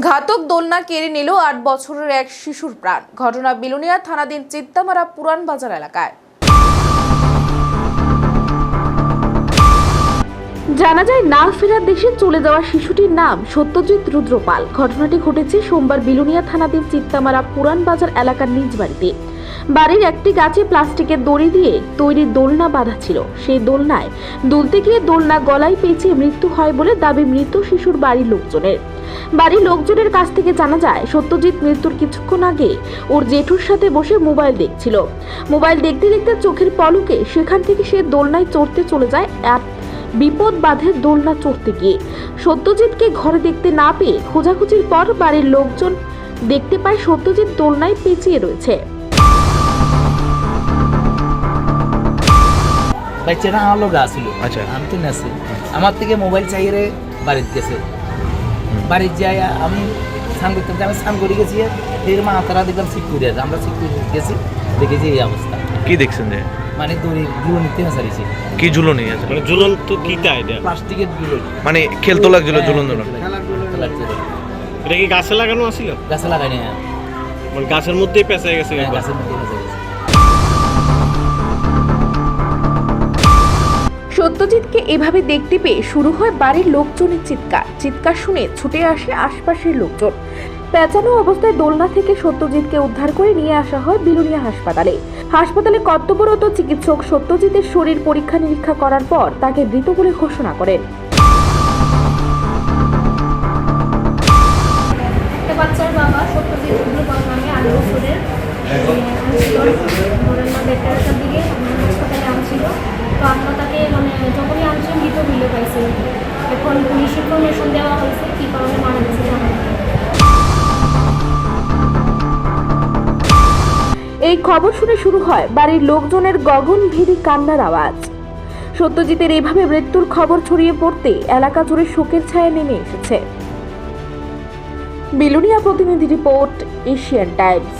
ঘাতক দোলনা কেড়ে নিল আট বছরের এক শিশুর প্রাণ। ঘটনা বিলুনিয়া থানাধীন চিত্তামারা পুরান বাজার এলাকায়। জানা যায় না ফেরার দেশে চলে যাওয়া শিশুটির নাম সত্যজিৎ রুদ্রপাল। ঘটনাটি ঘটেছে সোমবার বিলুনিয়া থানাধীন চিত্তামারা পুরান বাজার এলাকার নিজ বাড়িতে। বাড়ির একটি গাছে প্লাস্টিকের দড়ি দিয়ে তৈরি দোলনা বাঁধা ছিল। সেই দোলনায় দুলতে গিয়ে দোলনা গলায় পেঁচিয়ে মৃত্যু হয় বলে দাবি মৃত শিশুর বাড়ির লোকজনের। বাড়ির লোকজনের কাছ থেকে জানা যায়, সত্যজিৎ মৃত্যুর কিছুক্ষণ আগে ওর জেঠুর সাথে বসে মোবাইল দেখছিল। মোবাইল দেখতে দেখতে চোখের পলকে সেখান থেকে সে দোলনায় চড়তে চলে যায় এক বিপদ বাঁধে দোলনা চড়তে গিয়ে। সত্যজিৎকে ঘরে দেখতে না পেয়ে খোঁজাখুঁজির পর বাড়ির লোকজন দেখতে পায় সত্যজিৎ দোলনায় পেঁচিয়ে রয়েছে। বাচ্চাটা আমার লোক আসছিল আচ্ছা। আমি তো নেছি আমার থেকে মোবাইল চাইয়ে বাড়িতে গেছে। বাড়িতে যাই আমি স্নান করতে আমি স্নান করে গেছি। ফের মা তারা দেখলাম সিট করে আছে। আমরা সিট করে গেছি দেখেছি এই অবস্থা। কি দেখছেন যে? মানে দড়ি গুলো নিতে হাসারিছে কি ঝুলনি আছে? মানে ঝুলন্ত কিটা এটা? প্লাস্টিকের মানে খেলতো লাগছিল ঝুলন ঝুলন এটা কি গাছে লাগানো আছিল? গাছে লাগাইনি হ্যাঁ। মানে গাছের মধ্যেই পেঁচাই গেছে হ্যাঁ, গাছের মধ্যে ফেঁসে গেছে। সত্যজিৎকে এভাবে দেখতে পেয়ে শুরু হয় বাড়ির লোকজনের চিৎকার। চিৎকার শুনে ছুটে আসে আশপাশের লোকজন। পেঁচানো অবস্থায় দোলনা থেকে সত্যজিৎকে উদ্ধার করে নিয়ে আসা হয় বিলুনিয়া হাসপাতালে। হাসপাতালে কর্তব্যরত চিকিৎসক সত্যজিতের শরীর পরীক্ষা নিরীক্ষা করার পর তাকে মৃত বলে ঘোষণা করেন। বাচ্চার বাবা সত্যজিৎ এই খবর শুনে শুরু হয় বাড়ির লোকজনের গগনভেদী কান্নার আওয়াজ। সত্যজিতের এভাবে মৃত্যুর খবর ছড়িয়ে পড়তে এলাকা জুড়ে শোকের ছায়া নেমে এসেছে। বিলুনিয়া প্রতিনিধি রিপোর্ট, এশিয়ান টাইমস।